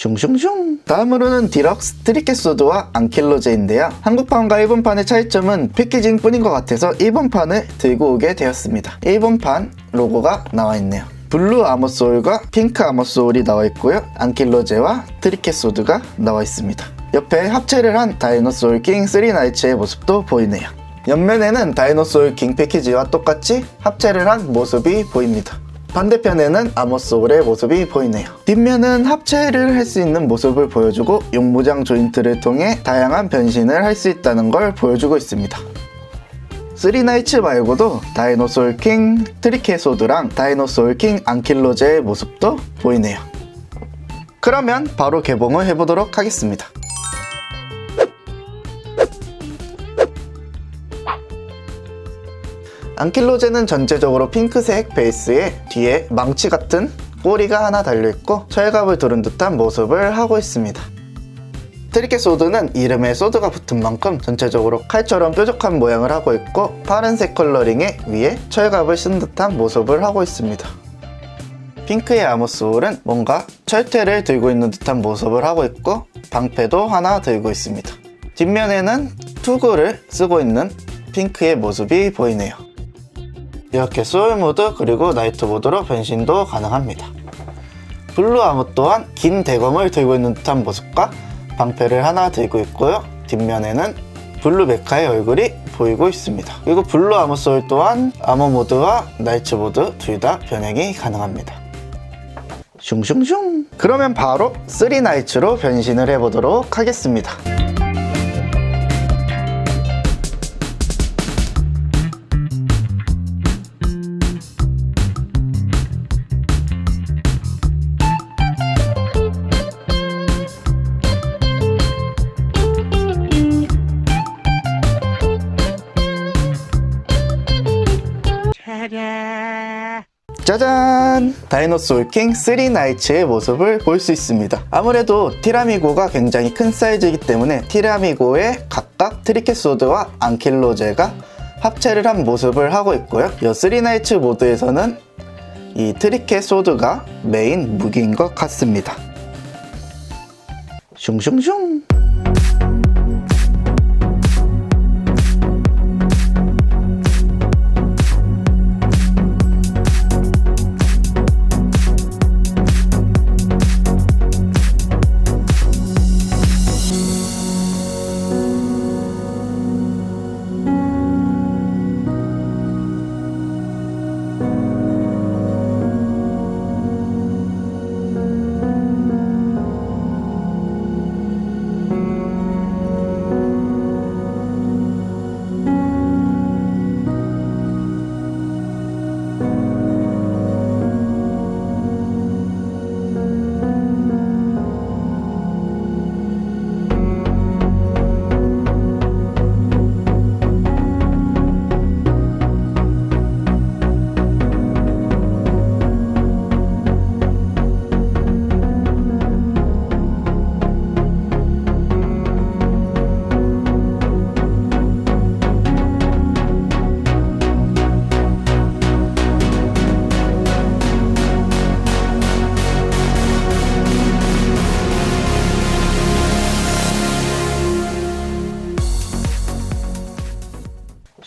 슝슝슝. 다음으로는 디럭스 트리켓소드와 앙킬로제인데요. 한국판과 일본판의 차이점은 패키징 뿐인 것 같아서 일본판을 들고 오게 되었습니다. 일본판 로고가 나와 있네요. 블루 아머소울과 핑크 아머소울이 나와 있고요. 앙킬로제와 트리켓소드가 나와 있습니다. 옆에 합체를 한 다이노소울 킹 3나이츠의 모습도 보이네요. 옆면에는 다이노소울 킹 패키지와 똑같이 합체를 한 모습이 보입니다 반대편에는 아머소울의 모습이 보이네요. 뒷면은 합체를 할 수 있는 모습을 보여주고 용무장 조인트를 통해 다양한 변신을 할 수 있다는 걸 보여주고 있습니다. 3나이츠 말고도 다이노솔 킹 트리케소드랑 다이노솔 킹 앙킬로제의 모습도 보이네요. 그러면 바로 개봉을 해보도록 하겠습니다. 앙킬로제는 전체적으로 핑크색 베이스에 뒤에 망치 같은 꼬리가 하나 달려있고 철갑을 두른 듯한 모습을 하고 있습니다. 트리케 소드는 이름에 소드가 붙은 만큼 전체적으로 칼처럼 뾰족한 모양을 하고 있고 파란색 컬러링에 위에 철갑을 쓴 듯한 모습을 하고 있습니다. 핑크의 아모스홀은 뭔가 철퇴를 들고 있는 듯한 모습을 하고 있고 방패도 하나 들고 있습니다. 뒷면에는 투구를 쓰고 있는 핑크의 모습이 보이네요. 이렇게 소울 모드 그리고 나이트 모드로 변신도 가능합니다. 블루 아무 또한 긴 대검을 들고 있는 듯한 모습과 방패를 하나 들고 있고요. 뒷면에는 블루 메카의 얼굴이 보이고 있습니다. 그리고 블루 아머 소울 또한 아머 모드와 나이트 모드 둘 다 변형이 가능합니다. 슝슝슝 그러면 바로 3나이츠로 변신을 해보도록 하겠습니다. 짜잔! 다이노소울 킹 3 나이츠의 모습을 볼 수 있습니다. 아무래도 티라미고가 굉장히 큰 사이즈이기 때문에 티라미고의 각각 트리켓소드와 앙킬로제가 합체를 한 모습을 하고 있고요. 이 3 나이츠 모드에서는 이 트리켓소드가 메인 무기인 것 같습니다. 슝슝슝!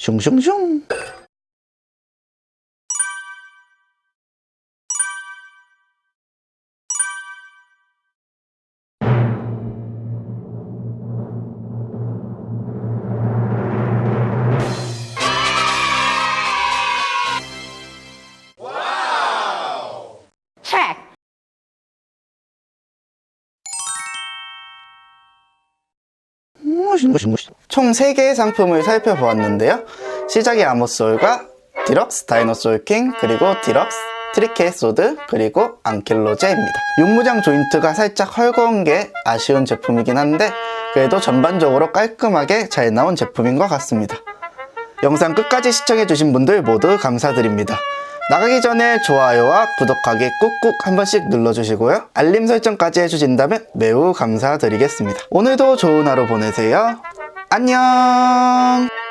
슝슝슝! 총 3개의 상품을 살펴보았는데요. 시작의 아모솔과 디럭스 다이노솔 킹, 그리고 디럭스 트리케 소드, 그리고 앙킬로제입니다. 용무장 조인트가 살짝 헐거운 게 아쉬운 제품이긴 한데, 그래도 전반적으로 깔끔하게 잘 나온 제품인 것 같습니다. 영상 끝까지 시청해주신 분들 모두 감사드립니다. 나가기 전에 좋아요와 구독하기 꾹꾹 한 번씩 눌러주시고요. 알림 설정까지 해주신다면 매우 감사드리겠습니다. 오늘도 좋은 하루 보내세요. 안녕!